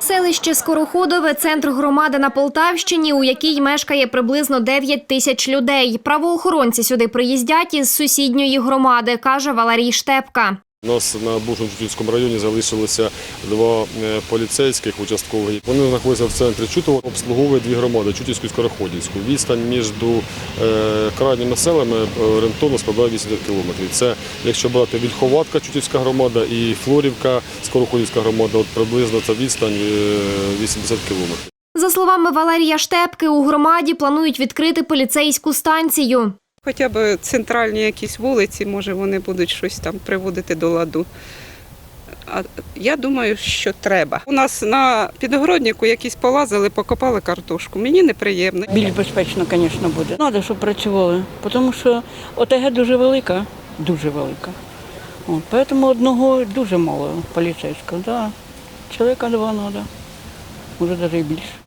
Селище Скороходове центр громади на Полтавщині, у якій мешкає приблизно 9 тисяч людей. Правоохоронці сюди приїздять із сусідньої громади, каже Валерій Штепка. У нас на Бушин-Чутівському районі залишилося два е, поліцейських участкових. Вони знаходяться в центрі Чутова, обслуговують дві громади Чутівську і Скороходівську. Відстань між е, крайніми селами е, орієнтовно складає 80 кілометрів. Це якщо брати Вільховатка, Чутівська громада і Флорівка, Скороходівська громада, от приблизно це відстань е, 80 кілометрів. За словами Валерія Штепки, у громаді планують відкрити поліцейську станцію. Хоча б центральні якісь вулиці, може, вони будуть щось там приводити до ладу. А я думаю, що треба. У нас на підгороднику якісь полазили, покопали картошку. Мені неприємно. Більш безпечно, звісно, буде. Треба, щоб працювали, тому що ОТГ дуже велика, дуже велика. От, тому одного дуже мало поліцейського. Да. Чоловіка два треба, може навіть більше.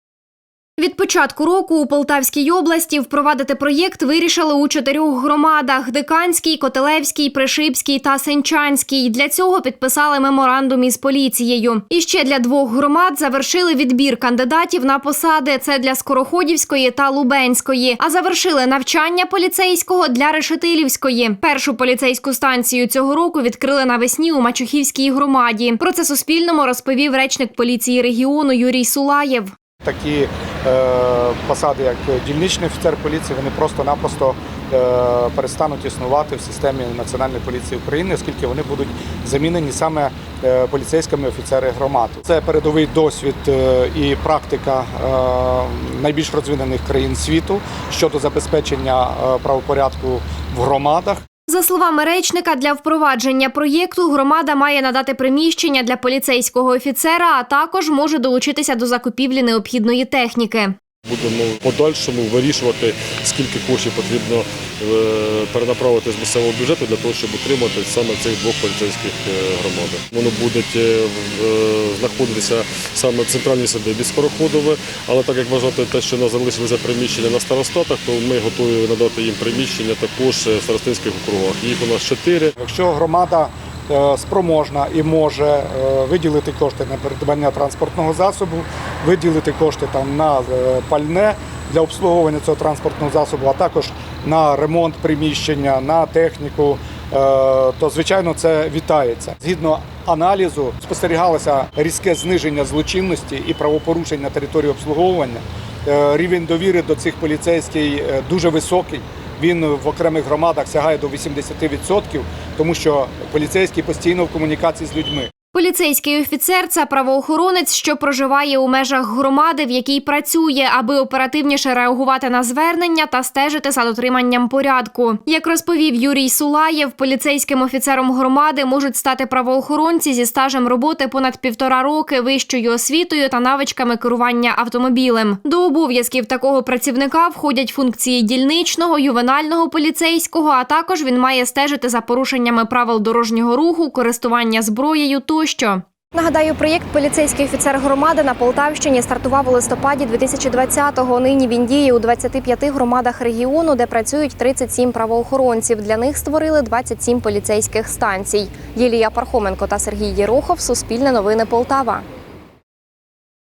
Початку року у Полтавській області впровадити проєкт вирішили у чотирьох громадах: Диканській, Котелевській, Пришипській та Сенчанській. Для цього підписали меморандум із поліцією. І ще для двох громад завершили відбір кандидатів на посади. Це для Скороходівської та Лубенської. А завершили навчання поліцейського для Решетилівської. Першу поліцейську станцію цього року відкрили навесні у Мачухівській громаді. Про це Суспільному розповів речник поліції регіону Юрій Сулаєв. Такі посади, як дільничний офіцер поліції, вони просто-напросто е, перестануть існувати в системі Національної поліції України, оскільки вони будуть замінені саме е, поліцейськими офіцери громад. Це передовий досвід е, і практика е, найбільш розвинених країн світу щодо забезпечення е, правопорядку в громадах. За словами речника, для впровадження проєкту громада має надати приміщення для поліцейського офіцера, а також може долучитися до закупівлі необхідної техніки. Будемо в подальшому вирішувати, скільки коштів потрібно е, перенаправити з місцевого бюджету для того, щоб утримати саме цих двох поліцейських е, громадах. Вони будуть е, знаходитися саме в центральній садибі Скороходове, але так як вважати те, що нас залишилися приміщення на старостатах, то ми готові надати їм приміщення також в старостинських округах. Їх у нас чотири. Якщо громада спроможна і може виділити кошти на придбання транспортного засобу, виділити кошти там на е, пальне для обслуговування цього транспортного засобу, а також на ремонт приміщення, на техніку, е, то звичайно це вітається. Згідно аналізу спостерігалося різке зниження злочинності і правопорушень на території обслуговування. Е, Рівень довіри до цих поліцейських дуже високий. Він в окремих громадах сягає до 80%, тому що поліцейський постійно в комунікації з людьми. Поліцейський офіцер це правоохоронець, що проживає у межах громади, в якій працює, аби оперативніше реагувати на звернення та стежити за дотриманням порядку. Як розповів Юрій Сулаєв, поліцейським офіцером громади можуть стати правоохоронці зі стажем роботи понад півтора роки, вищою освітою та навичками керування автомобілем. До обов'язків такого працівника входять функції дільничного, ювенального поліцейського, а також він має стежити за порушеннями правил дорожнього руху, користування зброєю тощо. Нагадаю, проєкт поліцейський офіцер громади на Полтавщині стартував у листопаді 2020-го. Нині він діє у 25 громадах регіону, де працюють 37 правоохоронців. Для них створили 27 поліцейських станцій. Єлія Пархоменко та Сергій Єрохов. Суспільне новини Полтава.